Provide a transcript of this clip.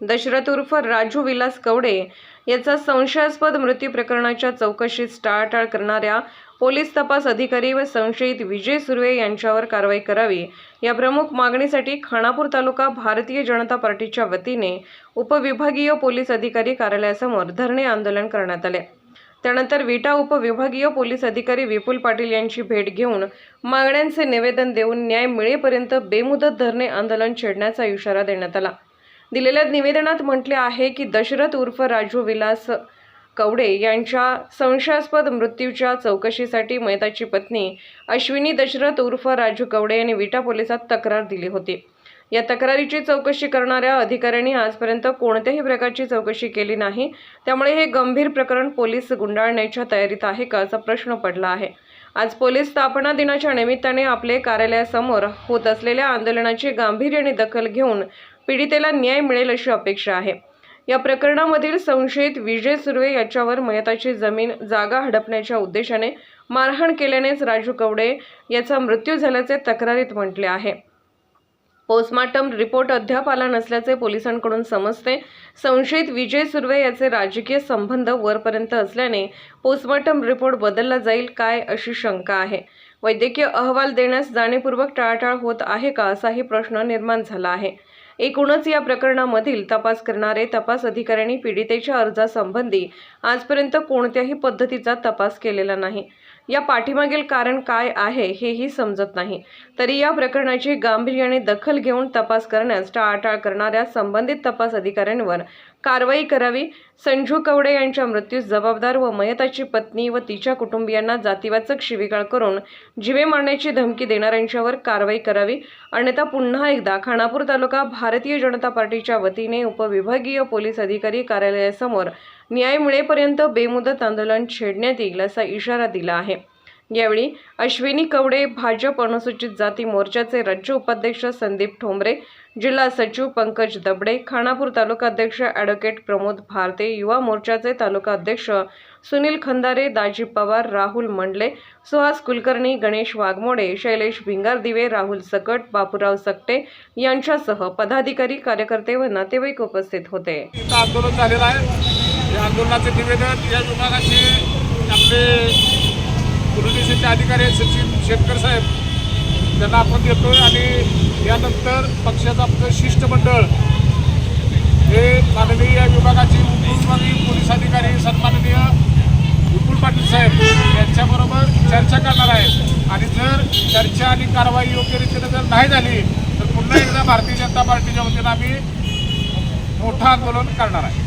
दशरथ उर्फ राजू विलास कवडे याचा संशयास्पद मृत्यू प्रकरणाच्या चौकशीत टाळाटाळ करणाऱ्या पोलीस तपास अधिकारी व संशयित विजय सुर्वे यांच्यावर कारवाई करावी. या प्रमुख मागणीसाठी खानापूर तालुका भारतीय जनता पार्टीच्या वतीने उपविभागीय पोलीस अधिकारी कार्यालयासमोर धरणे आंदोलन करण्यात आले. त्यानंतर विटा उपविभागीय पोलीस अधिकारी विपुल पाटील यांची भेट घेऊन मागण्यांचे निवेदन देऊन न्याय मिळेपर्यंत बेमुदत धरणे आंदोलन छेडण्याचा इशारा देण्यात आला. दिलेल्या निवेदनात म्हटले आहे की दशरथ उर्फ राजू विलास कवडे यांच्या संशयास्पद मृत्यूच्या चौकशीसाठी मयताची पत्नी अश्विनी दशरथ उर्फ राजू कवडे यांनी विटा पोलिसात तक्रार दिली होती. या तक्रारीची चौकशी करणाऱ्या अधिकाऱ्यांनी आजपर्यंत कोणत्याही प्रकारची चौकशी केली नाही. त्यामुळे हे गंभीर प्रकरण पोलीस गुंडाळण्याच्या तयारीत आहे का असा प्रश्न पडला आहे. आज पोलीस स्थापना दिनाच्या निमित्ताने आपले कार्यालयासमोर होत असलेल्या आंदोलनाची गांभीर्याने दखल घेऊन पीडितेला न्याय मिळेल अशी अपेक्षा आहे. या प्रकरणामधील संशयित विजय सुर्वे याच्यावर मयताची जमीन जागा हडपण्याच्या उद्देशाने मारहाण केल्यानेच राजू कवडे याचा मृत्यू झाल्याचे तक्रारीत म्हटले आहे. पोस्टमार्टम रिपोर्ट अद्याप आला नसल्याचे पोलिसांकडून समजते संशयित विजय सुर्वे याचे राजकीय संबंध वरपर्यंत असल्याने पोस्टमार्टम रिपोर्ट बदलला जाईल काय अशी शंका आहे. वैद्यकीय अहवाल देण्यास जाणीवपूर्वक टाळाटाळ होत आहे का असाही प्रश्न निर्माण झाला आहे. एकूणच या प्रकरणामधील तपास करणारे तपास अधिकाऱ्यांनी पीडितेच्या अर्जासंबंधी आजपर्यंत कोणत्याही पद्धतीचा तपास केलेला नाही. या पाठीमागील कारण काय आहे हेही समजत नाही. तरी या प्रकरणाची गांभीर्याने दखल घेऊन तपास करण्यास टाळाटाळ करणाऱ्या संबंधित तपास अधिकाऱ्यांवर कारवाई करावी. संजू कवडे यांच्या मृत्यूस जबाबदार व मयताची पत्नी व तिच्या कुटुंबियांना जातीवाचक शिवीगाळ करून जिवे मारण्याची धमकी देणाऱ्यांच्यावर कारवाई करावी. अन्यथा पुन्हा एकदा खानापूर तालुका भारतीय जनता पार्टीच्या वतीने उपविभागीय पोलीस अधिकारी कार्यालयासमोर न्याय मिळेपर्यंत बेमुदत आंदोलन छेडण्यात येईल असा इशारा दिला आहे. यावेळी अश्विनी कवडे भाजप अनुसूचित जाती मोर्चाचे राज्य उपाध्यक्ष संदीप ठोंबरे जिल्हा सचिव पंकज दबडे खानापूर तालुका अध्यक्ष ॲडव्होकेट प्रमोद भारते युवा मोर्चाचे तालुका अध्यक्ष सुनील खंदारे दाजी पवार राहुल मंडले सुहास कुलकर्णी गणेश वाघमोडे शैलेश भिंगारदिवे राहुल सकट बापूराव सकटे यांच्यासह पदाधिकारी कार्यकर्ते व नातेवाईक उपस्थित होते. आंदोलन झालेलं आहे. या आंदोलनाचे निवेदन या विभागाचे आपले पोलीस अधिकारी आहेत, सचिन शेटकर साहेब. त्यांना आपण देतो आहे आणि यानंतर पक्षाचं आपलं शिष्टमंडळ. हे माननीय विभागाचे उपविभागीय पोलीस अधिकारी सन्माननीय विपुल पाटील साहेब यांच्याबरोबर चर्चा करणार आहे आणि जर चर्चा आणि कारवाई योग्य रीतीने जर नाही झाली तर पुन्हा एकदा भारतीय जनता पार्टीच्या वतीनं आम्ही मोठं आंदोलन करणार आहे.